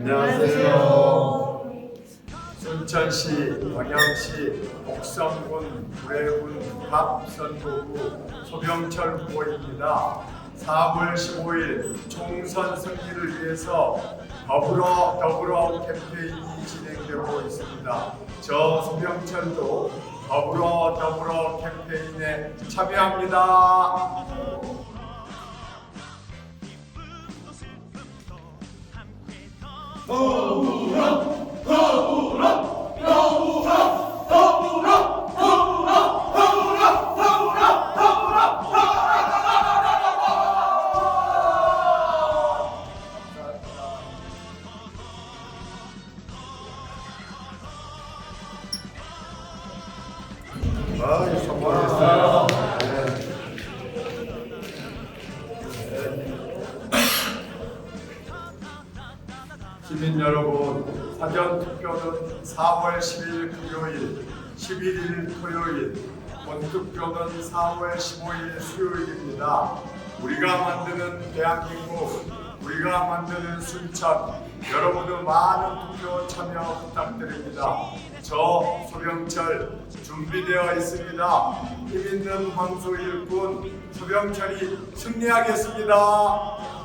안녕하세요. 순천시, 광양시, 곡성군, 구례군 갑선도구 소병철 후보입니다. 4월 15일 총선 승리를 위해서 더불어 더불어 캠페인이 진행되고 있습니다. 저 소병철도 더불어 더불어 캠페인에 참여합니다. 아, 성공했어요. 시민 여러분, 사전 투표는 4월 10일 금요일, 11일 토요일, 본투표는 4월 15일 수요일입니다. 우리가 만드는 대한민국, 우리가 만드는 순천, 여러분의 많은 투표 참여 부탁드립니다. 저 소병철 준비되어 있습니다. 힘 있는 황소 일꾼 소병철이 승리하겠습니다.